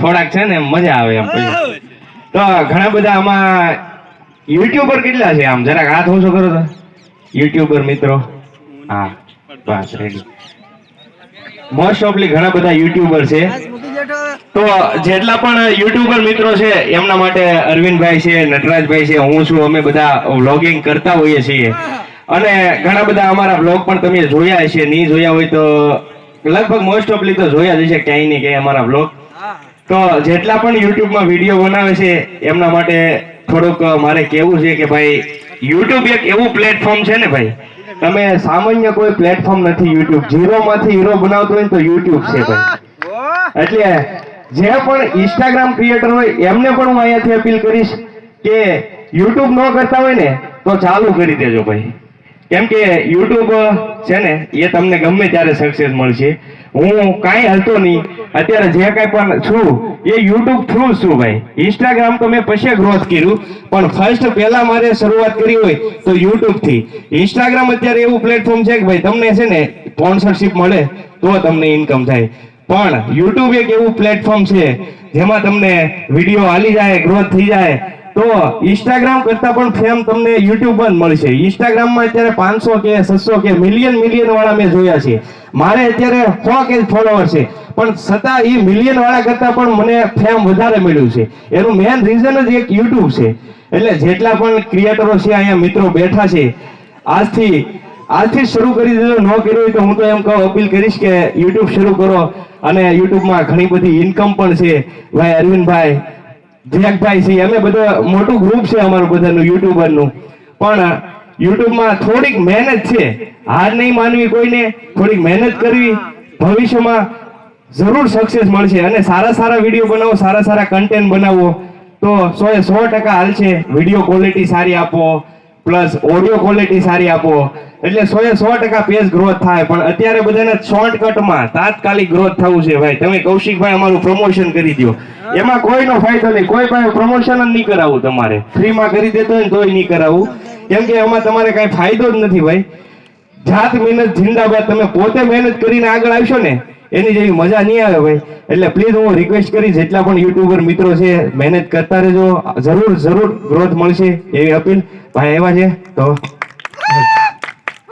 થોડાક છે ને મજા આવે એમ પછી. તો ઘણા બધા આમાં યુટ્યુબર કેટલા છે આમ? જરાક હાથ ઓછો કરો તો. યુટ્યુબર મિત્રો. હા, બસ રેડી મોસ્ટ ઓફલી ઘણા બધા યુટ્યુબર છે. તો જેટલા પણ યુટ્યુબર મિત્રો છે, એમના માટે અરવિંદભાઈ છે, નટરાજભાઈ છે, હું છું, અમે બધા વ્લોગિંગ કરતા હોઈએ છીએ. અને ઘણા બધા અમારા વ્લોગ પણ તમે જોયા છે નહીં જોયા હોય તો લગભગ મોસ્ટ ઓફલી તો જોયા જ છે ક્યાંય ને ક્યાંય અમારા બ્લોગ તો જેટલા પણ યુટ્યુબમાં વીડિયો બનાવે છે એમના માટે થોડુંક મારે કહેવું છે કે ભાઈ યુટ્યુબ એક એવું પ્લેટફોર્મ છે ને ભાઈ તમે સામાન્ય કોઈ પ્લેટફોર્મ નથી યુટ્યુબ જીરોમાંથી હીરો બનાવતો હોય તો યુટ્યુબ છે ભાઈ. એટલે જે પણ ઇન્સ્ટાગ્રામ ક્રિએટર હોય એમને પણ હું અહીંયાથી અપીલ કરીશ કે યુટ્યુબ ન કરતા હોય ને તો ચાલુ કરી દેજો ભાઈ. કેમ કે યુટ્યુબ છે ને, એ તમને ગમે ત્યારે સક્સેસ મળશે. હું કાંઈ હતો નહીં. અત્યારે જે કાંઈ પણ છું, એ યુટ્યુબ થ્રુ છું ભાઈ. ઇન્સ્ટાગ્રામ તો મેં પછી ગ્રોથ કર્યું, પણ ફર્સ્ટ પહેલા મારે શરૂઆત કરી હોય તો યુટ્યુબથી ઇન્સ્ટાગ્રામ અત્યારે એવું પ્લેટફોર્મ છે કે ભાઈ, તમને છે ને સ્પોન્સરશિપ મળે, તો તમને ઇન્કમ થાય. પણ યુટ્યુબ એક એવું પ્લેટફોર્મ છે, જેમાં તમને વીડિયો હાલી જાય ગ્રોથ થઈ જાય તો ઇન્સ્ટાગ્રામ કરતા પણ ફેમ તમને યુટ્યુબ પર મળશે. ઇન્સ્ટાગ્રામમાં અત્યારે પાંચસો કે છસો કે મિલિયન મિલિયન વાળા મેં જોયા છે. મારે અત્યારે સો કે ફોલોવર છે. પણ છતાં એ મિલિયન વાળા કરતા પણ મને ફેમ વધારે મળ્યું છે. એનું મેન રીઝન જ એક યુટ્યુબ છે. એટલે જેટલા પણ ક્રિએટરો છે અહીંયા મિત્રો બેઠા છે, આજથી આજથી શરૂ કરી દીધું. ન કર્યું હોય તો હું તો એમ કહું, અપીલ કરીશ કે યુટ્યુબ શરૂ કરો. અને યુટ્યુબમાં ઘણી બધી ઇન્કમ પણ છે. ભાઈ અરવિંદભાઈ જયકભાઈ છે અમે બધા મોટું ગ્રુપ છે અમારું બધાનું, યુટ્યુબરનું. પણ યુટ્યુબમાં થોડીક મહેનત છે. હાર નહીં માનવી કોઈને, થોડીક મહેનત કરવી ભવિષ્યમાં જરૂર સક્સેસ મળશે. અને સારા સારા વીડિયો બનાવો, સારા સારા કન્ટેન્ટ બનાવો. તો સો એ સો ટકા હાલશે. વીડિયો ક્વોલિટી સારી આપો. પ્લસ ઓડિયો ક્વોલિટી સારી આપો. એટલે સો એ સો ટકા પેજ ગ્રોથ થાય. પણ અત્યારે બધાને શોર્ટકટમાં તાત્કાલિક ગ્રોથ થવું છે ભાઈ. તમે કૌશિકભાઈ અમારું પ્રમોશન કરી દો એમાં કોઈનો ફાયદો નહીં. કોઈ પાસે પ્રમોશન જ નહીં કરાવવું તમારે. ફ્રીમાં કરી દેતો હોય તોય નહીં કરાવવું કેમ કે એમાં તમારે કાંઈ ફાયદો જ નથી ભાઈ. જાત મહેનત જિંદાબાદ તમે પોતે મહેનત કરીને આગળ આવશો ને, એની જેવી મજા નહીં આવે ભાઈ. એટલે પ્લીઝ હું રિક્વેસ્ટ કરીશ, જેટલા પણ યુટ્યુબર મિત્રો છે, મહેનત કરતા રહેજો. જરૂર જરૂર ગ્રોથ મળશે એવી અપીલ. ભાઈ એવા છે તો